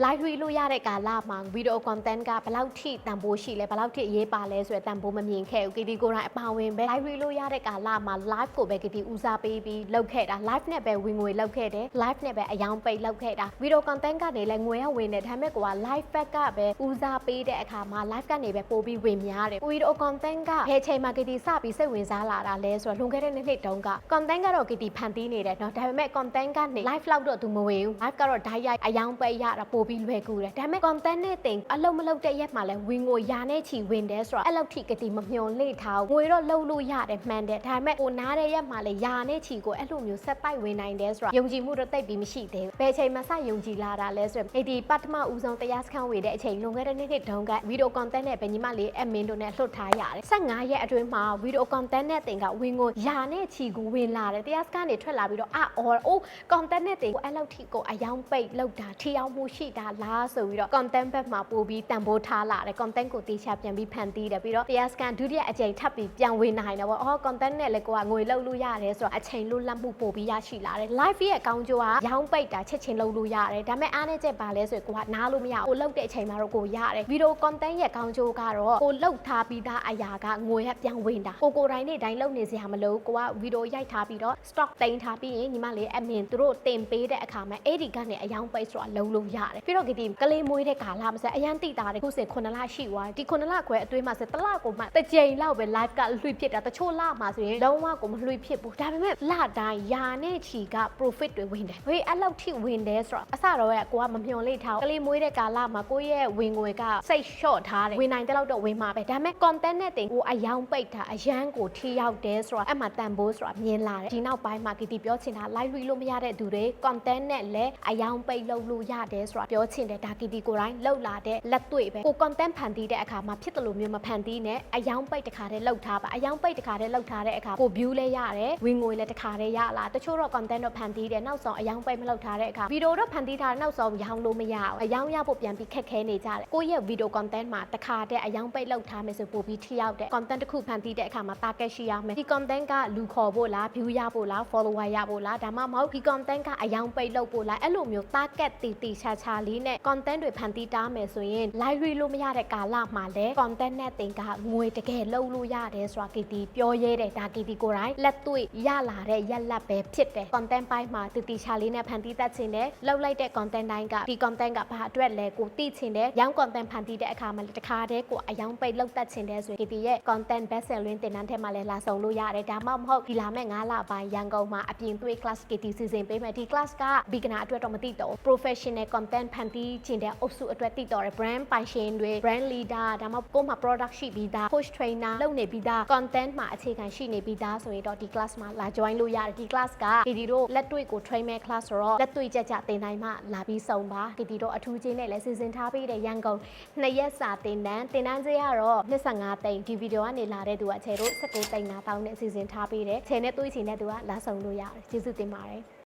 live read လို့ရတဲ့ကာလမှာ video content ကဘယ်လောက်ထိတန်ဖိုးရှိလဲဘယ်လောက်ထိအရေးပါလဲဆိုတဲ့တန်ဖိုးမမြင်ခဲ့ဘူး KT ကိုယ်တိုင်အပါဝင်ပဲ live read လို့ရတဲ့ကာလမှာ live ကိုပဲ KT ဦးစားပေးပြီးလုပ်ခဲ့တာ live နဲ့ပဲဝင်ငွေလုပ်ခဲ့တယ် live နဲ့ပဲအယောင်ပိတ်လုပ်ခဲ့တာ video content ကနေလည်းငွေရဝင်တယ်ဒါပေမဲ့ကိုက live back ကပဲဦးစားပေးတဲ့အခါမှာ live ကနေပဲပို့ပြီးဝင်များတယ် video content ကဘယ်ချိန်မှာ KT စပြီးစိတ်ဝင်စားလာတာလဲဆိုတော့လွန်ခဲ့တဲ့နှစ်နှစ်တုန်းက content ကတော့ KT ဖန်တီးနေတယ်เนาะဒါပေမဲ့ content ကနေ live လောက်တော့သူမဝင်ဘူး live ကတော့ဓာတ်ရိုက်အယောင်ပိတ်ရတာပို့ ပြီးလွယ်ကူတယ်ဒါပေမဲ့ content နဲ့တင်အလုံးမလုံးတဲ့ရက်မှာလဲဝင်ငွေရာနဲ့ချီဝင်တယ်ဆိုတော့အဲ့လောက်ထိ KT မမျှော်လင့်ထားဘူးငွေတော့လှုပ်လို့ရတယ်မှန်တယ်ဒါပေမဲ့ကိုနားတဲ့ရက်မှာလဲရာနဲ့ချီကိုအဲ့လိုမျိုးဆက်တိုက်ဝင်နိုင်တယ်ဆိုတော့ယုံကြည်မှုတော့တိတ်ပြီးမရှိသေးဘူးဘယ်ချိန်မှစယုံကြည်လာတာလဲဆိုတော့ KT ပထမဦးဆုံးတရားစခန်းဝေတဲ့အချိန်လွန်ခဲ့တဲ့နှစ်နှစ်တုန်းက video content နဲ့ပဲညီမလေး admin တို့နဲ့လှုပ်ထားရတယ်15ရက်အတွင်းမှာ video content နဲ့တင်ကဝင်ငွေရာနဲ့ချီကိုဝင်လာတယ်တရားစခန်းနေထွက်လာပြီးတော့အာအော်အိုး content နဲ့တင်ကိုအဲ့လောက်ထိကိုအယောင်ပိတ်လောက်တာထီအောင်မှုရှိတာလားဆိုပြီးတော့ content ဘက်မှာပို့ပြီးတန်ဖိုးထားလာတယ် content ကိုတေချာပြန်ပြီးဖန်တီးတယ်ပြီးတော့တရားစကန်ဒုတိယအကြိမ်ထပ်ပြီးပြန်ဝင်နိုင်တယ်ပေါ့အော် content နဲ့လည်းကိုကငွေလောက်လို့ရတယ်ဆိုတော့အချိန်လွတ်လပ်မှုပို့ပြီးရရှိလာတယ် live ရဲ့အကောင်းကျိုးကရောင်းပိတ်တာချက်ချင်းလုပ်လို့ရတယ်ဒါပေမဲ့အားနေချက်ပါလဲဆိုရင်ကိုကနားလို့မရဘူးကိုလောက်တဲ့အချိန်မှာတော့ကိုရတယ် video content ရဲ့အကောင်းကျိုးကတော့ကိုလောက်ထားပြီးသားအရာကငွေရပြန်ဝင်တာကိုကိုတိုင်းနေ့တိုင်းလုပ်နေစရာမလိုကိုက video ရိုက်ထားပြီးတော့ stock တင်ထားပြီးရင်ညီမလေး admin သူတို့တင်ပေးတဲ့အခါမှာအဲ့ဒီကနေအယောင်ပိတ်ဆိုတာလုံးလို့ရတယ်ပြီးတော့ဒီကလေးမွေးတဲ့ကာလမှာဆက်အရန်တိတာတယ်ခုစင်9လရှိသွားဒီ9လခွဲအတွင်းမှာဆက်တစ်လကိုမှတစ်ကြိမ်လောက်ပဲ live ကလွှင့်ဖြစ်တာတချို့လမှာဆိုရင်လုံးဝကိုမလွှင့်ဖြစ်ဘူးဒါပေမဲ့လတိုင်းယာနဲ့ချီက profit တွေဝင်တယ်ဟေးအဲ့လောက်ထိဝင်တယ်ဆိုတော့အစတော့ကကိုကမမျှော်လင့်ထားဘူးကလေးမွေးတဲ့ကာလမှာကိုရဲ့ဝင်ငွေကစိတ်လျှော့ထားတယ်ဝင်နိုင်တဲ့လောက်တော့ဝင်မှာပဲဒါပေမဲ့ content နဲ့တင်ကိုအယောင်ပိတ်တာအရန်ကိုထိရောက်တယ်ဆိုတော့အဲ့မှာတန်ဖိုးဆိုတာမြင်လာတယ်ဒီနောက်ပိုင်းမှာ KT ပြောချင်တာ live လွှင့်လို့မရတဲ့သူတွေ content နဲ့လည်းအယောင်ပိတ်လုပ်လို့ရတယ်ဆိုတာပြောချင်တယ်ဒါ KT ကိုယ်တိုင်းလောက်လာတဲ့လက်တွေ့ပဲကို content ဖန်တီးတဲ့အခါမှာဖြစ်တယ်လို့မျိုးမဖန်တီးနဲ့အယောင်ပိတ်တစ်ခါတည်းလောက်ထားပါအယောင်ပိတ်တစ်ခါတည်းလောက်ထားတဲ့အခါကို view လဲရတယ်ဝင်ငွေလည်းတစ်ခါတည်းရလာတချို့တော့ content တော့ဖန်တီးတယ်နောက်ဆုံးအယောင်ပိတ်မလောက်ထားတဲ့အခါဗီဒီယိုတော့ဖန်တီးထားတဲ့နောက်ဆုံးရောင်းလို့မရဘူးအယောင်ရဖို့ပြန်ပြီးခက်ခဲနေကြတယ်ကိုယ့်ရဲ့ video content မှာတစ်ခါတည်းအယောင်ပိတ်လောက်ထားမယ်ဆိုပို့ပြီးထိရောက်တဲ့ content တစ်ခုဖန်တီးတဲ့အခါမှာ target ရှိရမယ်ဒီ content ကလူခေါ်ဖို့လား view ရဖို့လား follower ရဖို့လားဒါမှမဟုတ်ဒီ content ကအယောင်ပိတ်လောက်ဖို့လားအဲ့လိုမျိုး target တီတီချာချာလေးနဲ့ content တွေဖန်တီးတားမယ်ဆိုရင် live read လို့မရတဲ့ကာလမှာလည်း content နဲ့တင်ကငွေတကယ်လုံးလို့ရတယ်ဆိုတာ KT ပြောရဲတယ်ဒါ KT ကိုယ်တိုင်လက်တွေ့ရလာတဲ့ရက်လက်ပဲဖြစ်တယ် content ပိုင်းမှာတီတီချာလေးနဲ့ဖန်တီးတတ်ခြင်းနဲ့လောက်လိုက်တဲ့ content တိုင်းကဒီ content ကဘာအတွက်လဲကိုသိချင်တယ်ရောင်း content ဖန်တီးတဲ့အခါမှာလည်းတခါတည်းကိုအယောင်ပိတ်လောက်တတ်ခြင်းတဲ့ဆိုရင် KT ရဲ့ content best selling တင်တန်းထဲမှာလည်းလာဆောင်လို့ရတယ်ဒါမှမဟုတ်ဒီလာမဲ့9လပိုင်းရန်ကုန်မှာအပြင်သွေး class KT စီစဉ်ပေးမယ်ဒီ class က beginner အတွက်တော့မသိတော့ဘူး professional content ဖန်တီးခြင်းတဲ့အုပ်စုအတွက်သိတော့တယ် brand ပိုင်ရှင်တွေ brand leader ဒါမှမဟုတ်ကိုယ်မှာ product ရှိပြီးသား coach trainer လုပ်နေပြီးသား content မှာအခြေခံရှိနေပြီးသားဆိုရင်တော့ဒီ class မှာလာ join လို့ရတယ်ဒီ class က KT တို့လက်တွေ့ကို train မဲ့ class ဆိုတော့လက်တွေ့ကြကြသင်တိုင်းမှလာပြီးဆုံးပါ KT တို့အထူးချင်းနဲ့လည်းစီစဉ်ထားပြီးတဲ့ရန်ကုန်နှစ်ရက်စာသင်တန်းသင်တန်းကြေးကတော့25သိန်းဒီဗီဒီယိုကနေလာတဲ့သူကခြေတို့19သိန်းနာတောင်းနဲ့စီစဉ်ထားပြီးတယ်ခြေနဲ့တွေးချင်တဲ့သူကလာဆုံးလို့ရတယ်ကျေးဇူးတင်ပါတယ်